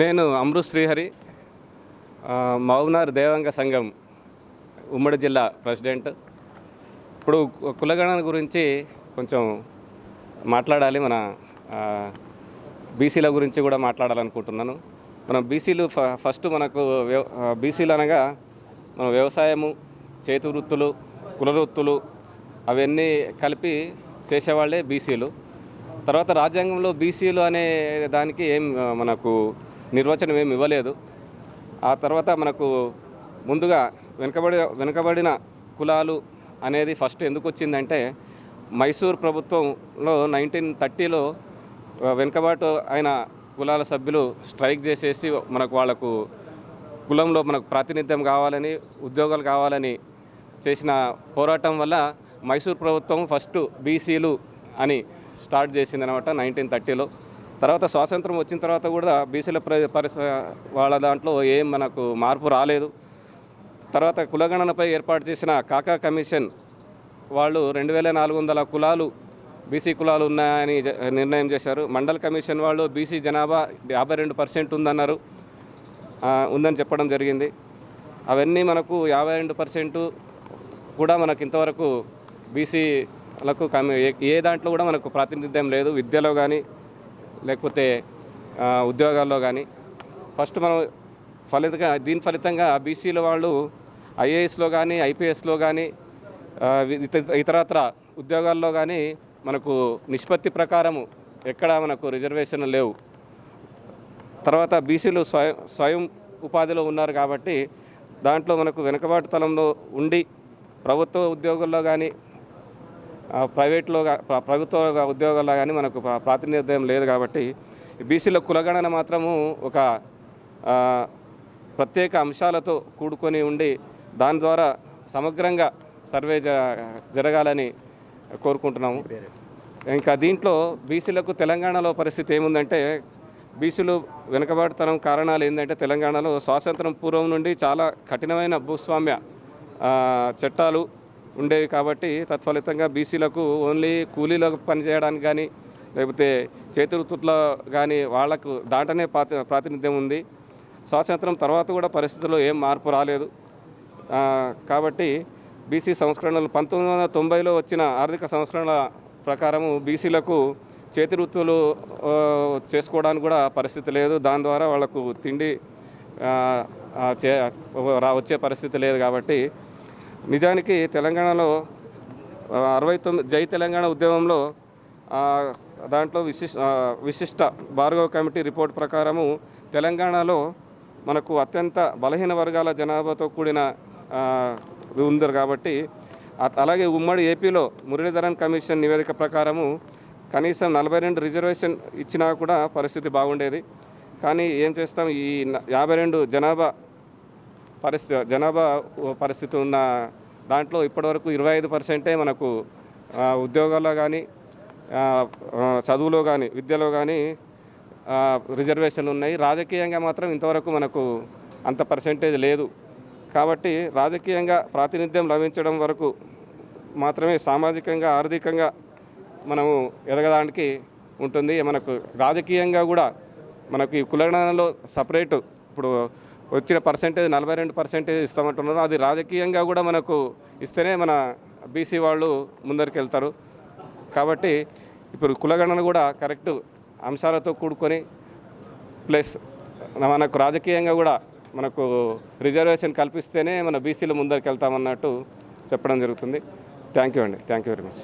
నేను అమృత్ శ్రీహరి మౌనార్ దేవాంగ సంఘం ఉమ్మడి జిల్లా ప్రెసిడెంట్. ఇప్పుడు కులగణన గురించి కొంచెం మాట్లాడాలి మన బీసీల గురించి కూడా మాట్లాడాలనుకుంటున్నాను. మనం బీసీలు ఫ- ఫస్ట్ మనకు వ్యవ బీసీలు అనగా మన వ్యవసాయము చేతి వృత్తులు కుల వృత్తులు అవన్నీ కలిపి చేసేవాళ్ళే బీసీలు. తర్వాత రాజ్యాంగంలో బీసీలు అనే దానికి ఏం మనకు నిర్వచనం ఏమి ఇవ్వలేదు. ఆ తర్వాత మనకు ముందుగా వెనుకబడి వెనుకబడిన కులాలు అనేది ఫస్ట్ ఎందుకు వచ్చిందంటే మైసూర్ ప్రభుత్వంలో నైన్టీన్ థర్టీలో వెనుకబాటు అయిన కులాల సభ్యులు స్ట్రైక్ చేసేసి మనకు వాళ్ళకు కులంలో మనకు ప్రాతినిధ్యం కావాలని ఉద్యోగాలు కావాలని చేసిన పోరాటం వల్ల మైసూర్ ప్రభుత్వం ఫస్ట్ బీసీలు అని స్టార్ట్ చేసింది అనమాట నైన్టీన్ థర్టీలో. తర్వాత స్వాతంత్రం వచ్చిన తర్వాత కూడా బీసీల పరిస వాళ్ళ దాంట్లో ఏం మనకు మార్పు రాలేదు. తర్వాత కులగణనపై ఏర్పాటు చేసిన కాకా కమిషన్ వాళ్ళు రెండు వేల నాలుగు వందల కులాలు బీసీ కులాలు ఉన్నాయని నిర్ణయం చేశారు. మండల్ కమిషన్ వాళ్ళు బీసీ జనాభా యాభై రెండు పర్సెంట్ ఉందన్నారు. ఉందని చెప్పడం జరిగింది. అవన్నీ మనకు యాభై రెండు పర్సెంట్ కూడా మనకు ఇంతవరకు బీసీలకు కమి ఏ దాంట్లో కూడా మనకు ప్రాతినిధ్యం లేదు. విద్యలో కానీ లేకపోతే ఉద్యోగాల్లో కానీ ఫస్ట్ మనం ఫలితంగా దీని ఫలితంగా బీసీల వాళ్ళు ఐఏఎస్లో కానీ ఐపీఎస్లో కానీ ఇతరత్ర ఉద్యోగాల్లో కానీ మనకు నిష్పత్తి ప్రకారము ఎక్కడ మనకు రిజర్వేషన్ లేవు. తర్వాత బీసీలు స్వయం స్వయం ఉపాధిలో ఉన్నారు కాబట్టి దాంట్లో మనకు వెనుకబాటు తలంలో ఉండి ప్రభుత్వ ఉద్యోగుల్లో కానీ ప్రైవేట్లో ప్రభుత్వ ఉద్యోగాల్లో కానీ మనకు ప్రాతినిధ్యం లేదు కాబట్టి బీసీల కులగణన మాత్రము ఒక ప్రత్యేక అంశాలతో కూడుకొని ఉండి దాని ద్వారా సమగ్రంగా సర్వే జ జరగాలని కోరుకుంటున్నాము. ఇంకా దీంట్లో బీసీలకు తెలంగాణలో పరిస్థితి ఏముందంటే బీసీలు వెనుకబాటుతనం కారణాలు ఏంటంటే తెలంగాణలో స్వాతంత్రం పూర్వం నుండి చాలా కఠినమైన భూస్వామ్య చట్టాలు ఉండేవి కాబట్టి తత్ఫలితంగా బీసీలకు ఓన్లీ కూలీలకు పనిచేయడానికి కానీ లేకపోతే చేతి వృత్తుల్లో కానీ వాళ్ళకు దాంట్లోనే ప్రాతినిధ్యం ఉంది. స్వాతంత్రం తర్వాత కూడా పరిస్థితుల్లో ఏం మార్పు రాలేదు. కాబట్టి బీసీ సంస్కరణలు పంతొమ్మిది వందల తొంభైలో వచ్చిన ఆర్థిక సంస్కరణల ప్రకారము బీసీలకు చేతి వృత్తులు చేసుకోవడానికి కూడా పరిస్థితి లేదు. దాని ద్వారా వాళ్ళకు తిండి చే రా వచ్చే పరిస్థితి లేదు కాబట్టి నిజానికి తెలంగాణలో అరవై తొమ్మిది జై తెలంగాణ ఉద్యమంలో దాంట్లో విశిష్ట విశిష్ట భార్గవ కమిటీ రిపోర్ట్ ప్రకారము తెలంగాణలో మనకు అత్యంత బలహీన వర్గాల జనాభాతో కూడిన ఇది ఉంది కాబట్టి అలాగే ఉమ్మడి ఏపీలో మురళీధరన్ కమిషన్ నివేదిక ప్రకారము కనీసం నలభై రెండు రిజర్వేషన్ ఇచ్చినా కూడా పరిస్థితి బాగుండేది. కానీ ఏం చేస్తాం ఈ యాభై రెండు జనాభా పరిస్థితి జనాభా పరిస్థితి ఉన్న దాంట్లో ఇప్పటివరకు ఇరవై ఐదు పర్సెంటే మనకు ఉద్యోగాల్లో కానీ చదువులో కానీ విద్యలో కానీ రిజర్వేషన్లు ఉన్నాయి. రాజకీయంగా మాత్రం ఇంతవరకు మనకు అంత పర్సెంటేజ్ లేదు. కాబట్టి రాజకీయంగా ప్రాతినిధ్యం లభించడం వరకు మాత్రమే సామాజికంగా ఆర్థికంగా మనము ఎదగడానికి ఉంటుంది. మనకు రాజకీయంగా కూడా మనకి కులగణనలో సపరేటు ఇప్పుడు వచ్చిన పర్సెంటేజ్ నలభై రెండు పర్సెంటేజ్ ఇస్తామంటున్నారు. అది రాజకీయంగా కూడా మనకు ఇస్తేనే మన బీసీ వాళ్ళు ముందరికి వెళ్తారు కాబట్టి ఇప్పుడు కులగణన కూడా కరెక్ట్ అంశాలతో కూడుకొని ప్లస్ మనకు రాజకీయంగా కూడా మనకు రిజర్వేషన్ కల్పిస్తేనే మన బీసీలు ముందరికి వెళ్తామన్నట్టు చెప్పడం జరుగుతుంది. థ్యాంక్ యూ అండి. Thank you very much.